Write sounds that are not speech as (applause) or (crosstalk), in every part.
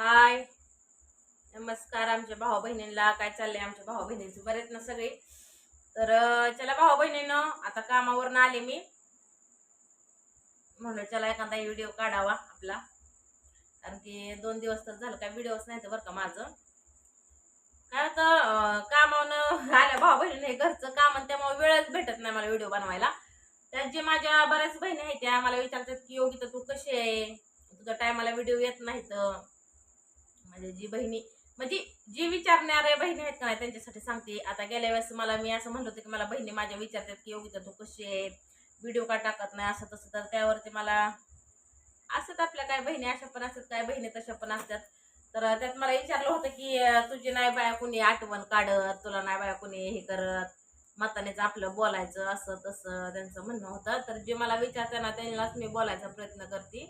हाय. नमस्कार आमच्या भाऊ बहिणींना काय चाललंय आमच्या भाऊ बहिणींचे बरेच ना सगळे? तर चला भाऊ बहिणीनं आता कामावरनं आले मी. म्हणलं चला एखादा व्हिडिओ काढावा आपला. कारण की दोन दिवस तर झालं काय व्हिडिओच नाही तर बरं का माझं. काय होतं अं, कामावनं आल्या भाऊ बहिणीने घरचं काम आणि त्यामुळे वेळच भेटत नाही मला व्हिडिओ बनवायला. त्यात जे माझ्या बऱ्याच बहिणी आहेत त्या मला विचारतात की योगी तर तू कशी आहे? तुझा टायमाला व्हिडिओ येत नाही तर म्हणजे जी बहिणी म्हणजे जी विचारणाऱ्या बहिणी आहेत का नाही त्यांच्यासाठी सांगते. आता गेल्या वेळेस मला मी असं म्हणलं होतं की मला बहिणी माझ्या विचारतात की योगिता तू कशी आहे? व्हिडिओ का टाकत नाही? असं तसं. तर त्यावरती मला असतात आपल्या काय बहिणी अशा पण असतात काय बहिणी तशा पण असतात. तर त्यात मला विचारलं होतं की तुझी नाही बाया कुणी आठवण काढत? तुला नाही बाया कुणी हे करत? मतानेच आपलं बोलायचं असं तसं? त्यांचं म्हणणं होतं. तर जे मला विचारते ना त्यांनाच मी बोलायचा प्रयत्न करते.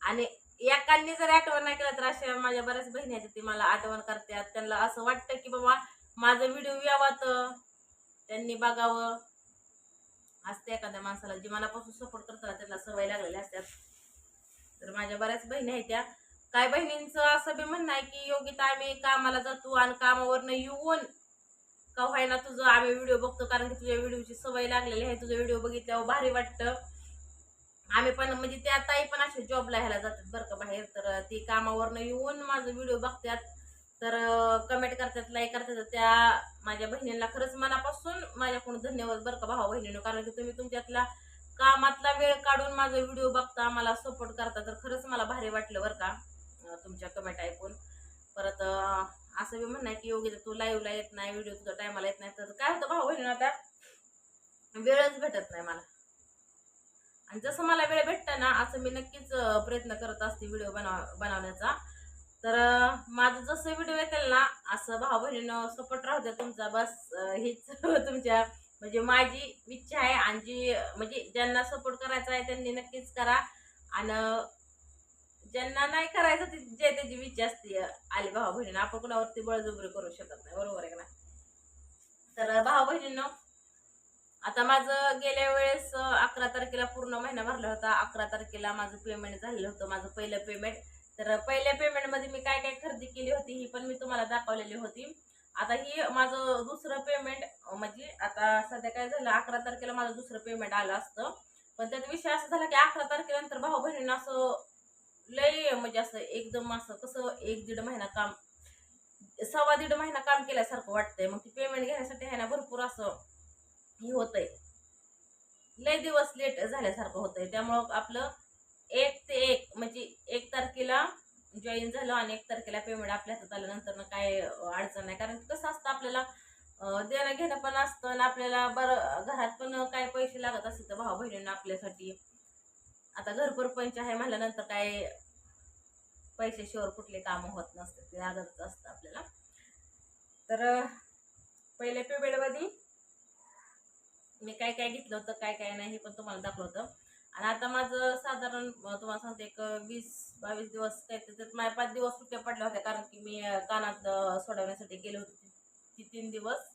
आणि एकांनी जर आठवण नाही केलं तर अशा माझ्या बऱ्याच बहिणी आहेत ते मला आठवण करतात. त्यांना असं वाटतं की बाबा माझं व्हिडिओ यावात. त्यांनी बघावं. असते एखाद्या माणसाला जी मनापासून सपोर्ट करतात त्यांना सवय लागलेल्या असतात. तर माझ्या बऱ्याच बहिणी आहेत त्या. काय बहिणींचं असं बी म्हणणं आहे की योगिता आम्ही कामाला जातो आणि कामावरनं येऊन का व्हायना तुझं आम्ही व्हिडिओ बघतो? कारण की तुझ्या व्हिडिओची सवय लागलेली आहे. तुझा व्हिडिओ बघितल्यावर भारी वाटतं. आम्ही पण म्हणजे त्या ताई पण असे जॉबला ह्याला जातात बरं का बाहेर. तर ती कामावरनं येऊन माझं व्हिडिओ बघतात. तर कमेंट करतात लाईक करतात. तर त्या माझ्या बहिणींना खरंच मनापासून माझ्याकडून धन्यवाद बरं का भाऊ बहिणीनं. कारण की तुम्ही तुमच्यातला कामातला वेळ काढून माझा व्हिडिओ बघता मला सपोर्ट करता तर खरंच मला भारी वाटलं बरं का तुमच्या कमेंट ऐकून. परत असं बी म्हणणं आहे की योग्य तू लाईव्हला येत नाही व्हिडिओ तुझा टायमाला येत नाही. तर काय होतं भाऊ बहिणीनं आता? वेळच भेटत नाही मला. आणि जसं मला वेळ भेटतं ना असं मी नक्कीच प्रयत्न करत असते व्हिडिओ बनव बनवण्याचा. तर माझं जसं व्हिडिओ येतील ना असं भाऊ बहिणीनं सपोर्ट राहू द्या तुमचा. बस हीच (laughs) तुमच्या म्हणजे माझी इच्छा आहे आणि जी म्हणजे ज्यांना सपोर्ट करायचा आहे त्यांनी नक्कीच करा. आणि ज्यांना नाही करायचं ते जे त्याची इच्छा असते आली भाऊ बहिणीनं आपण कुणावरती बळजबरी करू शकत नाही. बरोबर आहे ना तर भाऊ बहिणीनं आता माझं गेल्या वेळेस अकरा तारखेला पूर्ण महिना भरला होता. अकरा तारखेला माझं पेमेंट झालेलं होतं माझं पहिलं पेमेंट तर पहिल्या पेमेंटमध्ये मी काय काय खरेदी केली होती ही पण मी तुम्हाला दाखवलेली होती. आता ही माझं दुसरं पेमेंट म्हणजे आता सध्या काय झालं अकरा तारखेला माझं दुसरं पेमेंट आलं असतं. पण त्यात विषय असं झाला की अकरा तारखेनंतर भाऊ बहिणीनं असं लय म्हणजे असं एकदम असं कसं एक दीड महिना काम सव्वा दीड महिना काम केल्यासारखं वाटतंय. मग ती पेमेंट घेण्यासाठी आहे ना भरपूर असं हे होतंय. लय दिवस लेट झाल्यासारखं होतंय. त्यामुळं आपलं एक ते एक म्हणजे एक तारखेला जॉईन झालं आणि एक तारखेला पेमेंट आपल्या हातात आल्यानंतर ना काय अडचण नाही. कारण कसं असतं आपल्याला देणं घेणं पण असतं आणि आपल्याला बरं घरात पण काय पैसे लागत असतील तर भाऊ बहिणींना आपल्यासाठी. आता घर परपंच आहे म्हणल्यानंतर काय पैशाशिवाय कुठले कामं होत नसतात ते लागतच असतं आपल्याला. तर पहिले पेमेंटमध्ये मी काय काय घेतलं होतं काय काय नाही हे पण तुम्हाला दाखवलं होतं. आणि आता माझं साधारण तुम्हाला सांगते एक वीस बावीस दिवस काय त्याच्यात माझ्या पाच दिवस सुट्ट्या पडल्या होत्या कारण की मी कानात सोडवण्यासाठी गेले होते ती- तीन दिवस.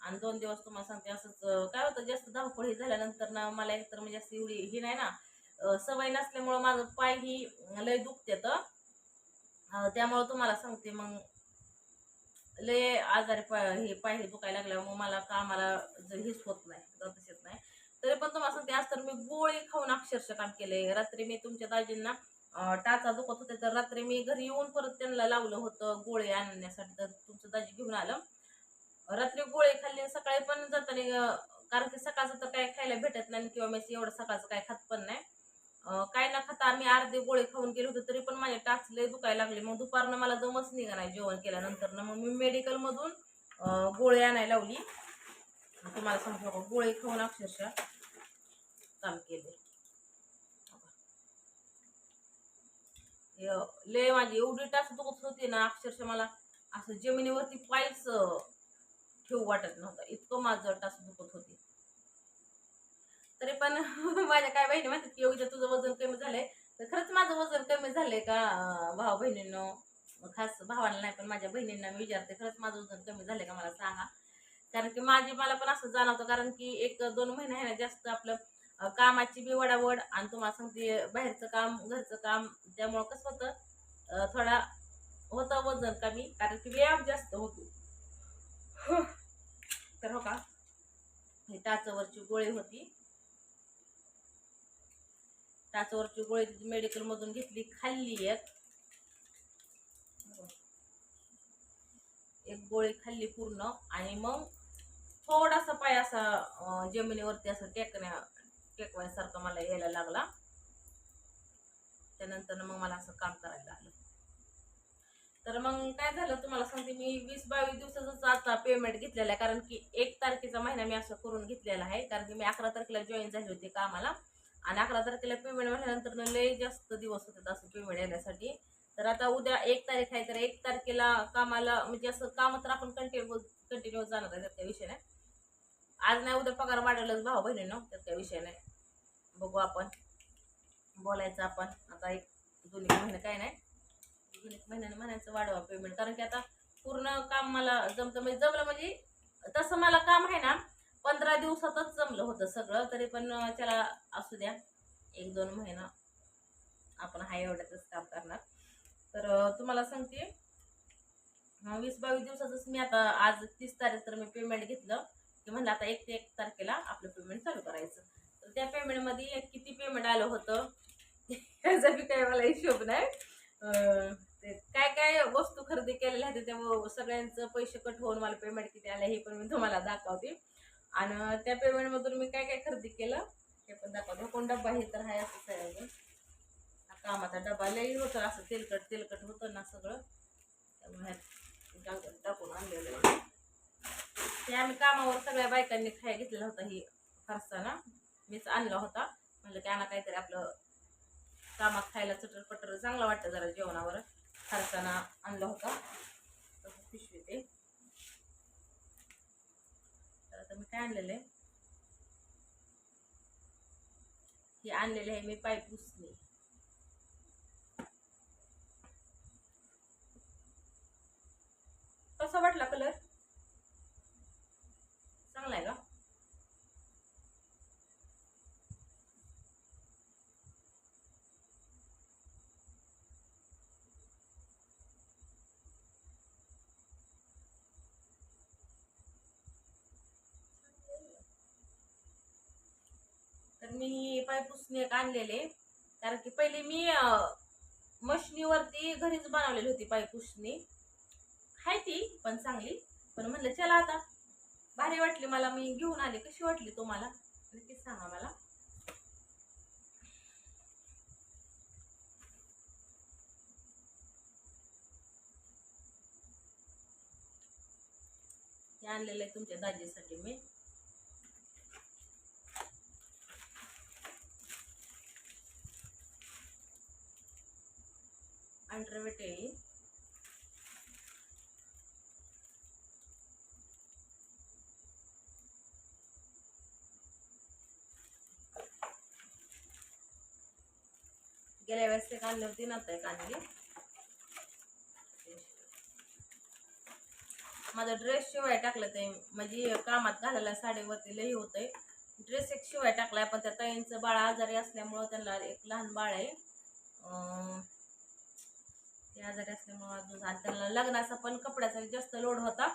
आणि दोन दिवस तुम्हाला सांगते असंच काय होतं जास्त धावपळ ही झाल्यानंतर ना मला एकतर म्हणजे असं एवढी ही नाही ना सवय नसल्यामुळं माझं पाय ही लय दुखतेत. तर त्यामुळं तुम्हाला सांगते मग लय आजारी पाय हे पाय दुखायला लागल्यावर मग मला कामाला जर हेच होत नाही जातच येत नाही. तरी पण तुम्हाला सांगते आज तर मी गोळी खाऊन अक्षरशः काम केलंय. रात्री मी तुमच्या दाजींना टाचा दुखत होते तर रात्री मी घरी येऊन परत त्यांना लावलं होतं गोळे आणण्यासाठी. तर तुमचं दाजी घेऊन आलं. रात्री गोळे खाल्ले सकाळी पण जाताना कारण की सकाळचं तर काय खायला भेटत नाही किंवा मी एवढं सकाळचं काय खात पण नाही. काय न खाता आम्ही अर्धे गोळे खाऊन गेलो होतो तरी पण माझे टाच लय दुखायला लागले. मग दुपारनं मला दमच निघा नाही जेवण केल्यानंतर ना मग मी मेडिकलमधून मधून गोळे आणायला लावली. तुम्हाला सांगतो का, खाऊन अक्षरशः काम केले लय माझी एवढी टाच दुखत होती ना अक्षरशः मला असं जमिनीवरती पायच ठेवू वाटत नव्हता. इतकं माझं टाच दुखत होती. तरी पण (laughs) माझ्या काय बहिणी म्हणतात की योगीच्या तुझं वजन कमी झालंय. तर खरंच माझं वजन कमी झालंय का भाऊ बहिणींनो? खास भावाला नाही पण माझ्या बहिणींना मी विचारते खरंच माझं वजन कमी झालंय का मला सांगा. कारण की माझी मला पण असं जाणवतं कारण की एक दोन महिने आहे ना जास्त आपलं कामाची बी वडावड आणि तुम्हाला सांगते बाहेरचं काम घरचं काम त्यामुळं कसं होतं थोडा होतं वजन कमी कारण की व्यायाम जास्त होतो. (laughs) तर हो का? हे टाचावरची गोळी होती. टाचावरची गोळी मेडिकल मधून घेतली खाल्ली एक. एक गोळी खाल्ली पूर्ण. आणि मग थोडासा पाय असा जमिनीवरती असं टेकण्या टेकवायसारखं मला यायला लागला. त्यानंतर मग मला असं काम करायला लागलं. तर मग काय झालं तुम्हाला सांगते मी वीस बावीस दिवसाचाच आता पेमेंट घेतलेला आहे. कारण की एक तारखेचा महिना मी असं करून घेतलेला आहे. कारण की मी अकरा तारखेला जॉईन झाली होती कामाला. आणि अकरा तारखेला पेमेंट झाल्यानंतर लय जास्त दिवस होते असं पेमेंट येण्यासाठी. तर आता उद्या एक तारीख आहे तर एक तारखेला कामाला म्हणजे असं काम तर आपण कंटिन्यू कंटिन्यू जाणार आहे त्यात काही विषय नाही. आज नाही उद्या पगार वाढवलंच भाऊ बहिणीनं त्यात काही विषय नाही. बघू आपण. बोलायचं आपण. आता एक दोन एक महिने काय नाही. दोन एक महिन्याने म्हणायचं वाढवा पेमेंट कारण की आता पूर्ण काम मला जमतं म्हणजे जमलं म्हणजे तसं मला काम आहे ना पंधरा दिवसातच जमलं होतं सगळं तरी पण त्याला असू द्या. एक दोन महिना आपण हा एवढ्यातच काम करणार. तर तुम्हाला सांगते वीस बावीस दिवसातच मी आता आज तीस तारीख तर मी पेमेंट घेतलं. की म्हणलं आता एक ते एक तारखेला आपलं पेमेंट चालू करायचं. तर त्या पेमेंटमध्ये किती पेमेंट आलं होतं याचा बी काही मला हिशोब नाही. ते काय काय वस्तू खरेदी केलेल्या आहेत त्या सगळ्यांचं पैसे कट होऊन मला पेमेंट किती आलं हे पण मी तुम्हाला दाखवते. आणि त्या पेमेंटमधून मी काय काय खरेदी केलं हे पण दाखवा कोण डब्बा हे तर आहे असंच आहे अजून कामाचा डबा लई होतं असं तेलकट तेलकट होतं ना सगळं. त्यामुळे टाकून- आणलेलं आहे. ते आम्ही कामावर सगळ्या बायकांनी खाय घेतलेला होता ही फारसाना मीच आणला होता. म्हणलं की आणा काहीतरी आपलं कामात खायला चटर पटर चांगलं वाटतं जरा जेवणावर. फारसाना आणला होता. तसं पिशवी ते. तर काय आणलेलं आहे? हे आणलेले आहे मी पाय पुसणे. कसा वाटला कलर चांगला आहे का तर मी पाय पुसणी एक आणलेले. कारण की पहिले मी मशनीवरती घरीच बनवलेली होती पाय पुसणी आहे ती पण चांगली. पण म्हणलं चला आता. भारी वाटली मला. मी घेऊन आले. कशी वाटली तुम्हाला? नक्कीच सांगा मला. हे आणलेलं आहे तुमच्या दाजीसाठी मी. अंडरवेटेली गेल्या वेळेस ते कांदे होती ना आता माझा ड्रेस शिवाय टाकलं ते म्हणजे कामात घालायला साडीवरती लई होतंय. ड्रेस एक शिवाय टाकलाय पण त्या ताईंचं बाळ आजारी असल्यामुळं त्यांना एक लहान बाळ आहे. अं, ते आजारी असल्यामुळं आणि त्यांना लग्नाचा पण कपड्याचा जास्त लोड होता.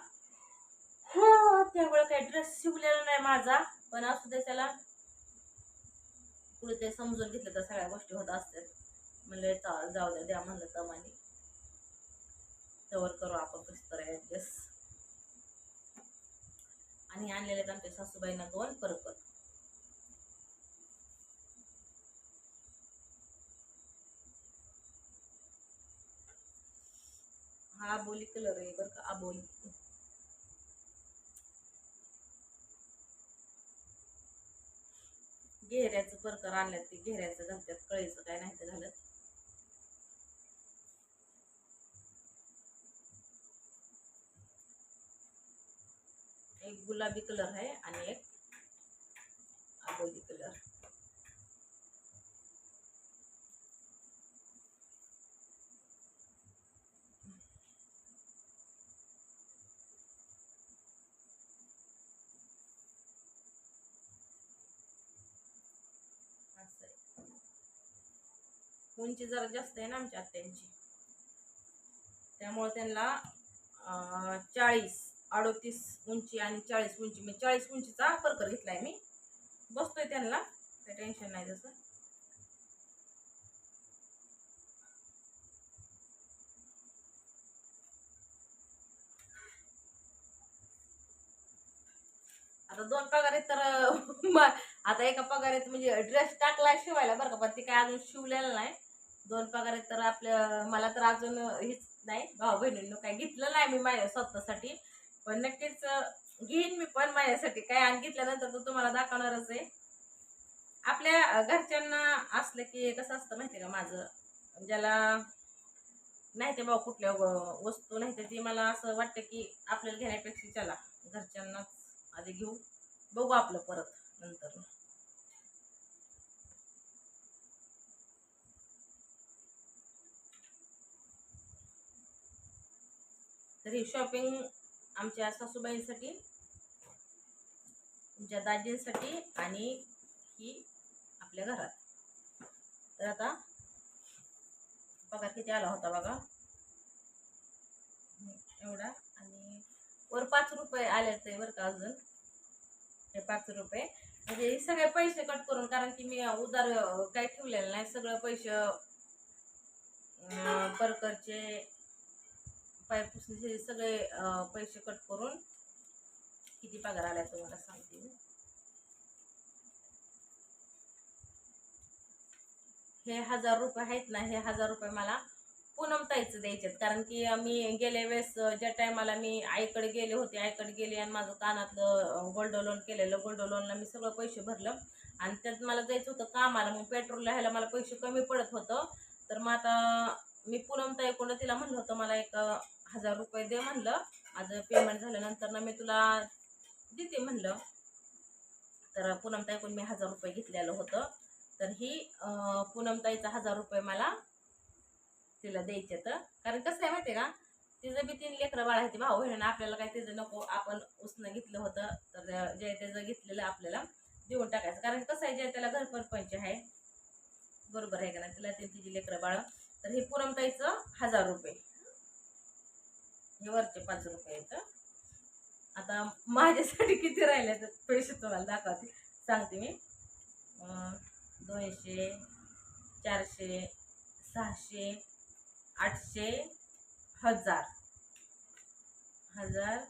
हो. त्यामुळे काही ड्रेस शिवलेला नाही माझा पण असू दे त्याला. पुढे ते समजून घेतलं तर सगळ्या गोष्टी होत असतात. म्हणलं जाऊ द्या द्या म्हणलं तमाने. तवर करू आपण कसं तर ऍडजस्ट आणि आणलेले आमच्या सासूबाईंना दोन परकर हा आबोली कलर आहे बरं का आबोली घेऱ्याचं परकर आणल्यात ते घेऱ्याचं घालतात कळेचं काय नाही ते घालत. एक गुलाबी कलर आहे आणि एक आबोली कलर उंची जरा जास्त आहे ना आमच्या आत्यांची. त्यामुळे त्यांना अं, चाळीस अडोतीस उंची आणि चाळीस उंची म्हणजे चाळीस उंचीचा परकर घेतलाय मी. बसतोय त्यांना काही टेन्शन नाही तसं. आता दोन पगार आहेत तर (laughs) आता एका पगार आहेत म्हणजे ड्रेस टाकलाय शिवायला बरं का पण ते काय अजून शिवलेलं नाही. दोन पगार आहेत तर आपल्या मला तर अजून हेच नाही. भाऊ बहिणींनो काय घेतलं नाही मी माझ्या स्वतःसाठी. पण नक्कीच घेईन मी पण माझ्यासाठी. काय आणि घेतल्यानंतर तर तुम्हाला दाखवणारच आहे. आपल्या घरच्यांना असलं की कसं असतं माहिती का माझं? ज्याला नाही ते भाऊ कुठल्या वस्तू नाही तर ती मला असं वाटतं की आपल्याला घेण्यापेक्षा चला घरच्यांनाच आधी घेऊ. बघू आपलं परत नंतर. तर ही शॉपिंग आमच्या सासूबाईंसाठी तुमच्या दाजींसाठी आणि ही आपल्या घरात. तर आता पगार किती आला होता बघा? एवढा आणि वर पाच रुपये आले ते बरं का अजून? हे पाच रुपये. म्हणजे हे सगळे पैसे कट करून कारण की मी उदार काही ठेवलेलं नाही सगळं पैसे परकरचे परकरचे पायपुसणीचे सगळे पैसे कट करून किती पगार आला तुम्हाला सांगते मी. हे हजार रुपये आहेत ना हे हजार रुपये मला पूनम ताईचं द्यायचेत. कारण की मी गेल्या वेळेस ज्या टायमाला मी आईकडे गेले होते आईकडे गेले आणि माझं कानातलं गोल्ड लोन केलेलं गोल्ड लोनला मी सगळं पैसे भरलं. आणि त्यात मला जायचं होतं कामाला मग पेट्रोलला ह्याला मला पैसे कमी पडत होतं. तर मग आता मी पूनम ताईकडं तिला म्हणलं होतं मला एक हजार रुपये दे म्हणलं. आज पेमेंट झाल्यानंतर ना मी तुला देते म्हणलं. तर पूनमताईकडून मी हजार रुपये घेतलेलं होतं. तर ही पूनमताईचा हजार रुपये मला तिला द्यायचे तर कारण कसं आहे माहिती आहे का? तिचं बी तीन लेकरं बाळ आहे भाऊ बहिणीनं आपल्याला काय तिचं नको आपण उसनं घेतलं होतं. तर जे त्याचं घेतलेलं आपल्याला देऊन टाकायचं. कारण कसं आहे जे त्याला घरपरपंच आहे. बरोबर आहे का नाही? तिला ते तिची लेकरं बाळ. तर हे पूनमताईचं हजार रुपये. हे वरचे पाच रुपये आहेत. आता माझ्यासाठी किती राहिले तर पैसे तुम्हाला दाखवते. सांगते मी. अं, दोनशे चारशे सहाशे आठशे हजार. हजार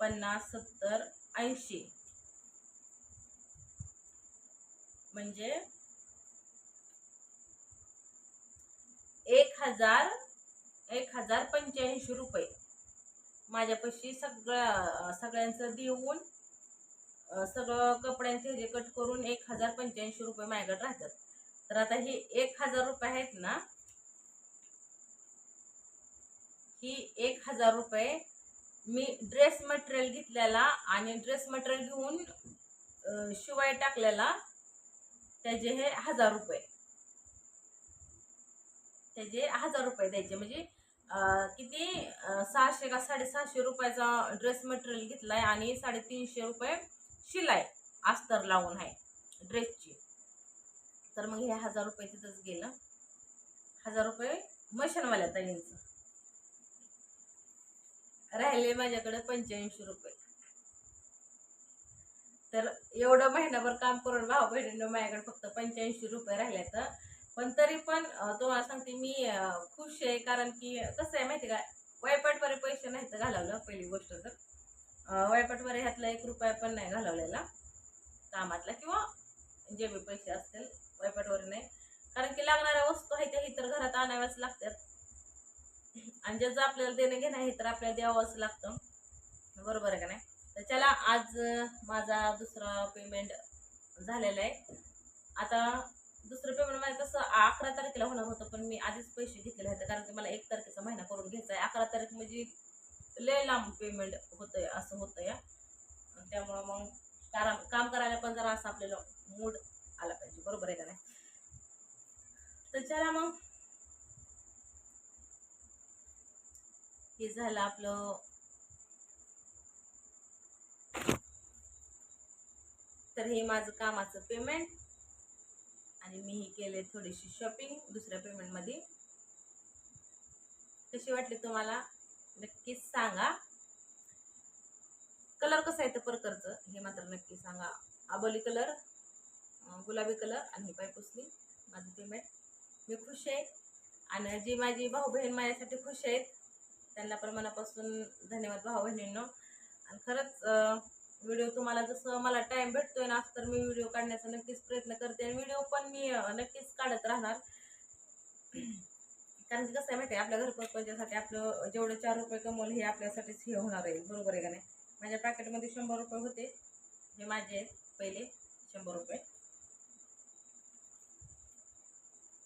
पन्नास सत्तर ऐंशी. म्हणजे एक हजार एक हजार पंच्याऐंशी रुपये. माझ्यापाशी सगळ्या सगळ्यांचं देऊन सगळं कपड्यांचे हे कट करून एक हजार पंच्याऐंशी रुपये माझ्याकडे राहतात. तर आता हे एक हजार रुपये आहेत ना ही एक हजार रुपये मी ड्रेस मटेरियल घेतलेला आणि ड्रेस मटेरियल घेऊन शिवाय टाकलेला त्याचे हे हजार रुपये. त्याचे हजार रुपये द्यायचे. म्हणजे किती? सहाशे का साडेसहाशे रुपयाचा ड्रेस मटेरियल घेतलाय आणि साडेतीनशे रुपये शिलाई अस्तर लावून आहे ड्रेसची. तर मग हे हजार रुपये तिथंच गेलं. हजार रुपये मशीनवाल्या ताईंचं. राहिले माझ्याकडे पंच्याऐंशी रुपये. तर एवढं महिनाभर काम करून भाऊ बहिणीनं माझ्याकडे फक्त पंच्याऐंशी रुपये राहिले तर पण तरी पण तो तुम्हाला सांगते मी खुश आहे. कारण की कसं आहे माहिती का वायपाटवर पैसे नाही तर घालवलं पहिली गोष्ट तर. अं, वायपाटवर ह्यातला एक रुपया पण नाही घालवलेला. कामातला किंवा जे बी पैसे असतील वायपाटवर नाही. कारण की लागणाऱ्या वस्तू आहेत त्या तर घरात आणाव्याच लागतात. आणि ज्याचं आपल्याला देणं घेणं आहे तर आपल्याला द्यावंच लागतं. बरोबर आहे का नाही? तर चला आज माझा दुसरा पेमेंट झालेला आहे. आता दुसरं पेमेंट माझं तसं अकरा तारखेला होणार होतं पण मी आधीच पैसे घेतलेले आहेत कारण की मला एक तारखेचा महिना करून घ्यायचा आहे. अकरा तारीख म्हणजे लय लांब पेमेंट होतंय असं होतं या त्यामुळं मग कारण काम करायला पण जरा असं आपल्याला मूड आला पाहिजे बरोबर आहे का नाही? तर चला मग. हे झालं आपलं. तर हे माझं कामाचं पेमेंट आणि मी ही केले थोडीशी शॉपिंग दुसऱ्या पेमेंटमध्ये कशी वाटली तुम्हाला? नक्कीच सांगा. कलर कसा आहे तर परकरचं? हे मात्र नक्की सांगा. आबोली कलर गुलाबी कलर आणि ही पाय पुसली माझं पेमेंट मी खुश आहे. आणि जी माझी भाऊ बहीण माझ्यासाठी खुश आहेत त्यांना पण मनापासून धन्यवाद भाऊ बहिणींनो आणि खरंच व्हिडिओ तुम्हाला जसं मला टाइम भेटतोय ना तर मी व्हिडिओ काढण्याचा नक्कीच प्रयत्न करते. आणि व्हिडिओ पण मी नक्कीच काढत राहणार. (clears throat) कारण की कसं आहे माहिती आहे आपल्या घरपोचण्यासाठी आपलं जेवढे चार रुपये कमवले हे आपल्यासाठीच हे होणार आहे. बरोबर आहे का नाही? माझ्या पॅकेटमध्ये शंभर रुपये होते. हे माझे आहेत पहिले शंभर रुपये.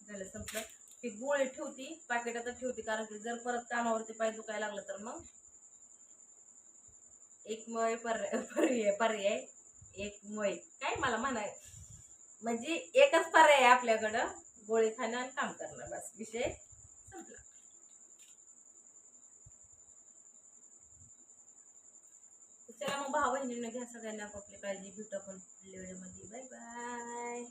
झालं संपलं. ती गोळे ठेवती पाकिटातच ठेवती कारण की जर परत कामावरती पाय दुखायला लागलं तर मग? एकमय पर्याय पर्याय एक एकमय काय मला म्हणाय म्हणजे एकच पर्याय आहे आपल्याकडं गोळी खाणं आणि काम करणं. बस विषय संपला. चला मग भाऊ बहिणींना घ्या सगळ्यांना आपली काळजी भेटू आपण वेळेमध्ये बाय बाय